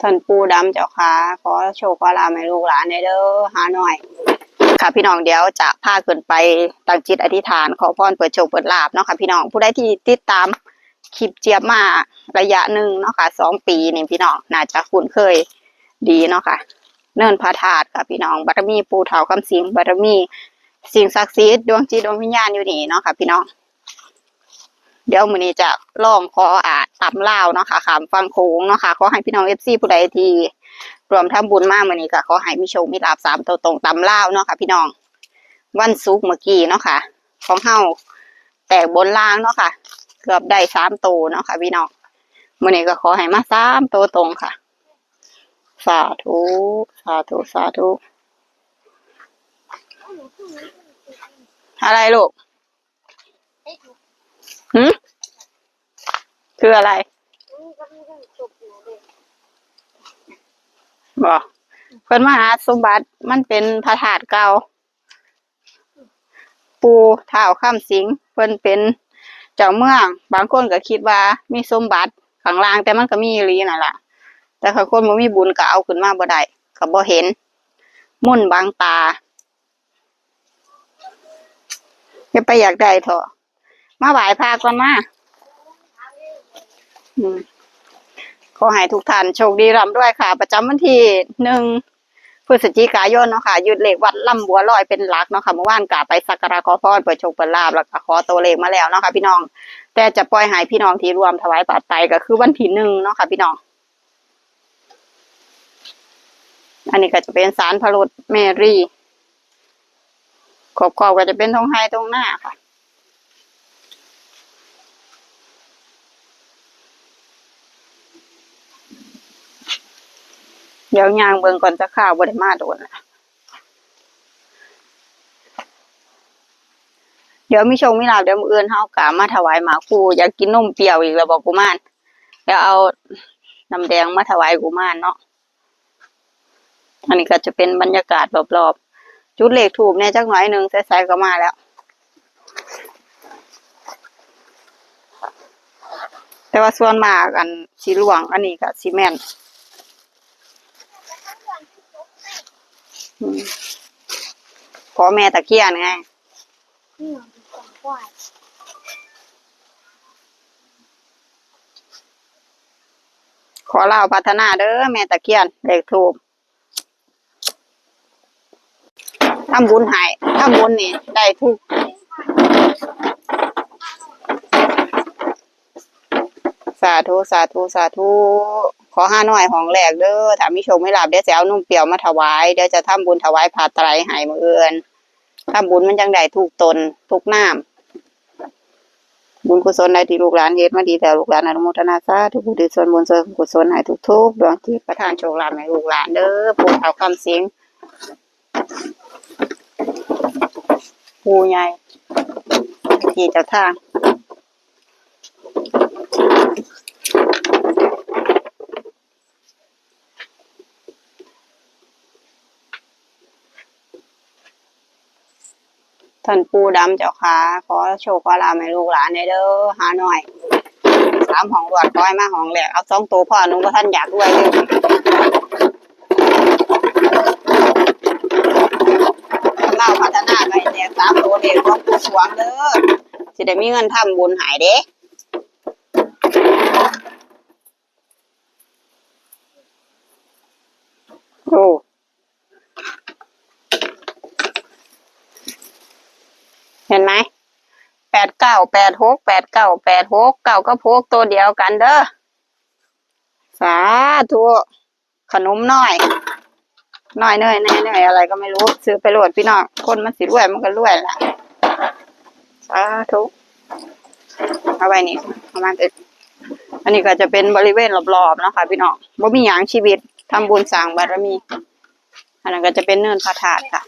ท่านปูดำเจ้าค่ะขอโชคขอลาให้ลูกหลานในเด้อหาหน่อย ค่ะพี่น้องเดี๋ยวจะพาขึ้นไปตั้งจิตอธิษฐาน ขอพรเปิดโชคเปิดลาบเนาะค่ะพี่น้องผู้ใดที่ติดตามคลิปเจี๊ยบมาระยะหนึ่งเนาะค่ะสองปีนี่พี่น้องน่าจะคุ้นเคยดีเนาะค่ะ เนินพระธาตุค่ะพี่น้องบารมีปูเถาคำสิงบารมีสิ่งศักดิ์สิทธิ์ดวงจิตดวงวิญญาณอยู่นี่เนาะค่ะพี่น้อง เดี๋ยวมื้อนี้จะลองขออ่าน ตำลาวเนาะค่ะขามฟังโค้งเนาะค่ะขอให้พี่น้องเอฟซีผู้ใดทีรวมทำบุญมากมื้อนี้ก็ขอให้มีโชคมีลาภสามตัวตรงตำลาวเนาะค่ะพี่น้อง วันศุกเมื่อกี้เนาะค่ะ ของเฮาแตกบนล่างเนาะค่ะ เกือบได้สามตัวเนาะค่ะพี่น้องมื้อนี้ก็ขอให้มาสามตัวตรงค่ะ สาธุสาธุสาธุอะไรลูกหืม คืออะไรบอกเพิ่นมาหาสมบัติมันเป็นพระธาตุเก่า ปูเท้าวข้ามสิงเพิ่นเป็นเจ้าเมือง บางคนก็คิดว่ามีสมบัติข้างล่างแต่มันก็มีอีหลีนั่นแหละแต่ถ้าคนบ่มีบุญก็เอาขึ้นมาบ่ได้ก็บ่เห็น มุ่นต์บางตาจะไปอยากได้เถอะมาไหว้พระก่อนมาอืม ขอให้ทุกท่านโชคดีร่ำรวยค่ะ ประจำวันที่หนึ่งพฤศจิกายนเนาะค่ะยึดเลขวัดลำบัวลอยเป็นหลักเนาะค่ะเมื่อวานกะไปสักการะขอพรเปิดโชคเปิดลาบแล้วก็ขอตัวเลขมาแล้วเนาะค่ะพี่น้อง แต่จะปล่อยให้พี่น้องที่รวมถวายปัจจัยก็คือวันที่หนึ่งเนาะค่ะพี่น้อง อันนี้ก็จะเป็นสารพระรถเมรี่ขอบขอบก็จะเป็นทองไฮตรงหน้าค่ะ เดี๋ยวยางเบิงก่อนจะข้าวบริมาโดนละเดี๋ยวมีโชงมีลาบเดี๋ยวมื้ออื่นเฮากะมาถวายหมาคูอยากกินนมเปรี้ยวอีกแล้วบอกกุมารเดี๋ยวเอาน้ำแดงมาถวายกุมารเนาะอันนี้ก็จะเป็นบรรยากาศรอบๆจุดเลขถูกเนี่ยจักหน่อยหนึ่งใส่ๆก็มาแล้ว แต่ว่าส่วนมากอันสีหลวงอันนี้ก็สีแม่นอื มขอแม่ตะเคียนไงนี่มันเป็นของกวาดขอเล่าพัฒนาเด้อแม่ตะเคียนเลขถูกทำบุญให้ทำบุญนี่ได้ทุกสาธุ สาธุ สาธุ ขอห้าน่อยของแหลกเด้อถ้ามีโชคไม่หลับเดี๋ยวจะเอานุ่มเปียวมาถวายเดี๋ยวจะทำบุญถวายผ้าไตรให้มือเอื่นทำบุญมันจังได้ทุกตนทุกน้ำบุญกุศลใดที่ลูกหลานเฮ็ดมาดีแต่ลูกหลานอนุโมทนาสาธุบุญส่วนบุญส่วนกุศลให้ทุกทุกดวงจิตประทานโชคลาภให้ลูกหลานเด้อปู่เอาคำเสียงปู่ใหญ่ที่เจ้าทาง ท่านปู่ดำเจ้าค่ะขอโชคขอลาภให้ลูกหลานในเด้อหาหน่อยสามของรวดก้อยมาของแหลกเอาสองตัวพ่อหนุ่มก็ท่านอยากด้วยเลยเล่าพัฒนาไปแจกสามตัวเด็กของปู่สวงเด้อสิได้มีเงินทำบุญหายเด้โอ้ เห็นไหมแปดเก้าแปดหกแปดเก้าแปดหกเก้าก็พกตัวเดียวกันเด้อสาธุขนมน้อยน้อยเนยน่เนยอะไรก็ไม่รู้ ซื้อไปโหลดพี่น้องคนมันสิรวยมันก็รวยแหละสาธุเอาไว้นี่ประมาณอันนี้ก็จะเป็นบริเวณรอบๆนะคะพี่น้องบ่มีหยังชีวิตทำบุญสร้างบารมี อันนั้นก็จะเป็นเนินพระธาตุค่ะ